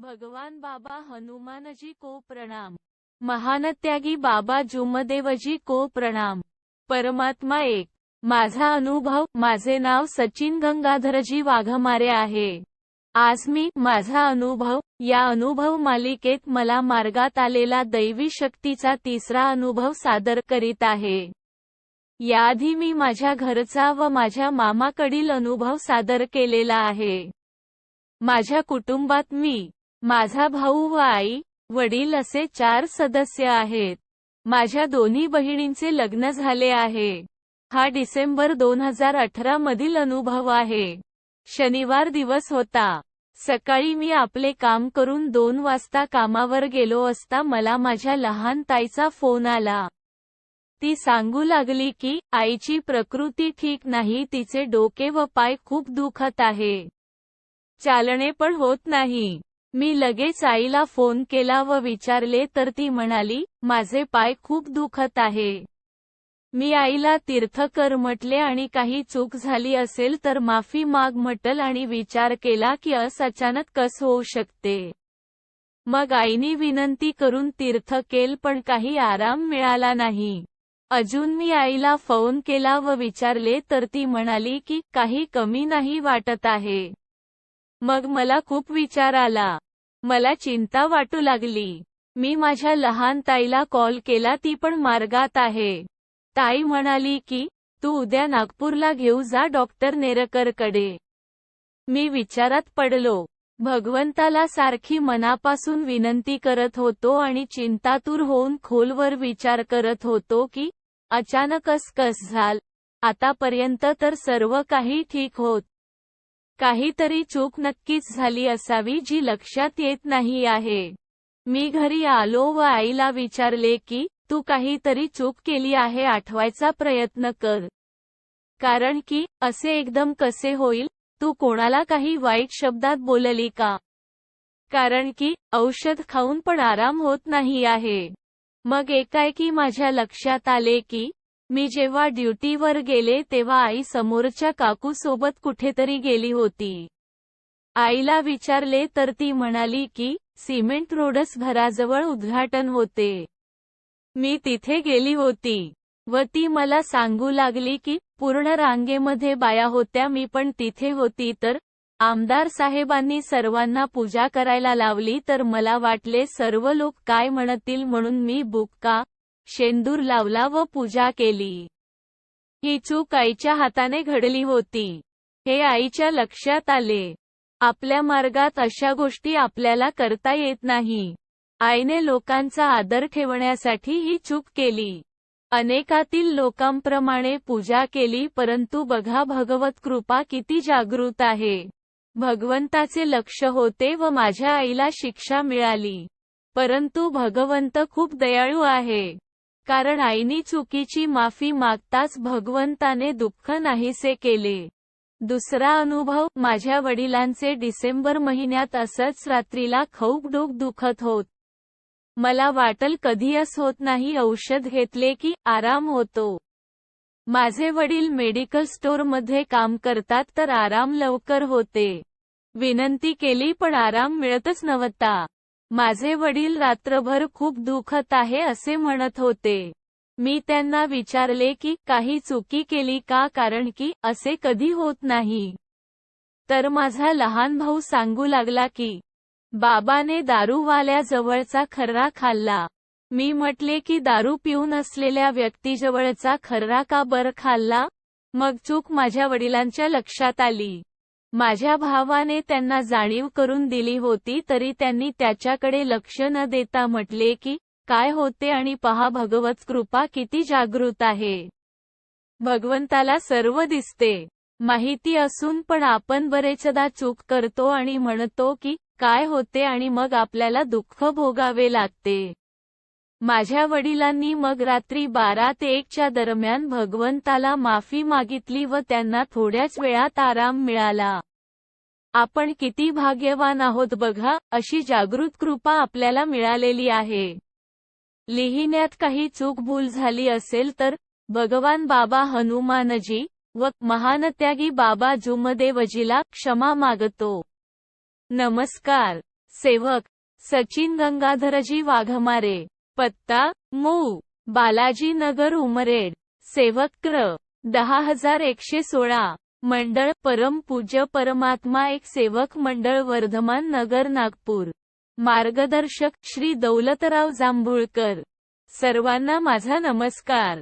भगवान बाबा हनुमानजी को प्रणाम. महानत्यागी बाबा जुमदेवजी को प्रणाम. परमात्मा एक. माझा अनुभव माझे नाव सचिन गंगाधरजी वाघमारे आहे. आज मी माझा अनुभव या अनुभव मालिकेत मला मार्गात आलेला दैवी शक्तीचा तिसरा अनुभव सादर करीत आहे. याआधी मी माझ्या घरचा व माझ्या मामाकडील अनुभव सादर केलेला आहे. माझ्या कुटुंबात मी माझा भाऊ व आई वडील असे चार सदस्य आहेत. माझ्या दोन्ही बहिणींचे लग्न झाले आहे. हा डिसेंबर दोन हजार अठरा मधील अनुभव आहे. शनिवार दिवस होता. सकाळी मी आपले काम करून दोन वाजता कामावर गेलो असता मला माझ्या लहान ताईचा फोन आला. ती सांगू लागली की आईची प्रकृती ठीक नाही तिचे डोके व पाय खूप दुखत आहे. चालणे पण होत नाही. मी लगेच आईला फोन केला व विचारले तर ती म्हणाली माझे पाय खूप दुखत आहे. मी आईला तीर्थकर म्हटले आणि काही चूक झाली असेल तर माफी माग म्हटल आणि विचार केला की अस अचानक कस होऊ शकते. मग आईनी विनंती करून तीर्थ केल पण काही आराम मिळाला नाही. अजून मी आईला फोन केला व विचारले तर ती म्हणाली की काही कमी नाही वाटत आहे. मग मला खूप विचार आला. मला चिंता वाटू लागली. मी माझ्या लहान ताईला कॉल केला ती पण मार्गात आहे. ताई म्हणाली की तू उद्या नागपूरला घेऊ जा डॉक्टर नेरकरकडे. मी विचारात पडलो. भगवंताला सारखी मनापासून विनंती करत होतो आणि चिंतातूर होऊन खोलवर विचार करत होतो की अचानकच कस झाल? आतापर्यंत तर सर्व काही ठीक होत काहीतरी चूक नक्कीच झाली असावी जी लक्षात येत नाही आहे. मी घरी आलो व आईला विचारले की तू काहीतरी चूक केली आहे आठवायचा प्रयत्न कर. कारण की असे एकदम कसे होईल? तू कोणाला काही वाईट शब्दात बोलली का? कारण की औषध खाऊन पण आराम होत नाही आहे. मग एकाएकी माझ्या लक्षात आले की मी जेव्हा ड्युटीवर गेले तेव्हा आई समोरच्या काकू सोबत कुठेतरी गेली होती. आईला विचारले तर ती म्हणाली की सिमेंट रोडस घराजवळ उद्घाटन होते. मी तिथे गेली होती. व ती मला सांगू लागली की पूर्ण रांगेमध्ये बाया होत्या मी पण तिथे होती. तर आमदार साहेबांनी सर्वांना पूजा करायला लावली तर मला वाटले सर्व लोक काय म्हणतील म्हणून मी बुक्का शेंदूर लावला व पूजा केली. ही चूक आईच्या हाताने घडली होती. हे आईच्या लक्षात आले. आपल्या मार्गात अशा गोष्टी आपल्याला करता येत नाही. आईने लोकांचा आदर ठेवण्यासाठी ही चूक केली. अनेकातील लोकांप्रमाणे पूजा केली परंतु बघा भगवत कृपा किती जागृत आहे. भगवंताचे लक्ष होते व माझ्या आईला शिक्षा मिळाली. परंतु भगवंत खूप दयाळू आहे. कारण आईनी चुकीची माफी मागताच भगवंताने दुःख नाहीसे केले. दुसरा अनुभव माझ्या वडिलांचे डिसेंबर महिन्यात असंच रात्रीला खूप डोक दुखत होत. मला वाटल कधी अस होत नाही औषध घेतले की आराम होतो. माझे वडील मेडिकल स्टोअरमध्ये काम करतात तर आराम लवकर होते. विनंती केली पण आराम मिळतच नव्हता. माझे वडील रात्रभर खूप दुखत आहे असे म्हणत होते. मी त्यांना विचारले की काही चुकी केली का? कारण की असे कधी होत नाही. तर माझा लहान भाऊ सांगू लागला की बाबाने दारूवाल्याजवळचा खर्रा खाल्ला. मी म्हटले की दारू पिऊन असलेल्या व्यक्तीजवळचा खर्रा का बर खाल्ला? मग चूक माझ्या वडिलांच्या लक्षात आली. माझ्या भावाने त्यांना जाणीव करून दिली होती तरी त्यांनी त्याच्याकडे लक्ष न देता म्हटले की काय होते आणि पहा भगवत कृपा किती जागृत आहे. भगवंताला सर्व दिसते. माहिती असून पण आपण बरेचदा चूक करतो आणि म्हणतो की काय होते आणि मग आपल्याला दुःख भोगावे लागते. माझ्या वडिलांनी मग रात्री बारा ते एकच्या दरम्यान भगवंताला माफी मागितली व त्यांना थोड्याच वेळात आराम मिळाला. आपण किती भाग्यवान आहोत बघा अशी जागृत कृपा आपल्याला मिळालेली आहे. लिहिण्यात काही चूक भूल झाली असेल तर भगवान बाबा हनुमानजी व महानत्यागी बाबा जुमदेवजीला क्षमा मागतो. नमस्कार. सेवक. सचिन गंगाधरजी वाघमारे. पत्ता मू. बालाजी नगर उमरेड. सेवक क्र दहा हजार एकशे सोळा मंडळ परम पूज्य परमात्मा एक सेवक मंडळ वर्धमान नगर नागपूर. मार्गदर्शक श्री दौलतराव जांभुळकर. सर्वांना माझा नमस्कार.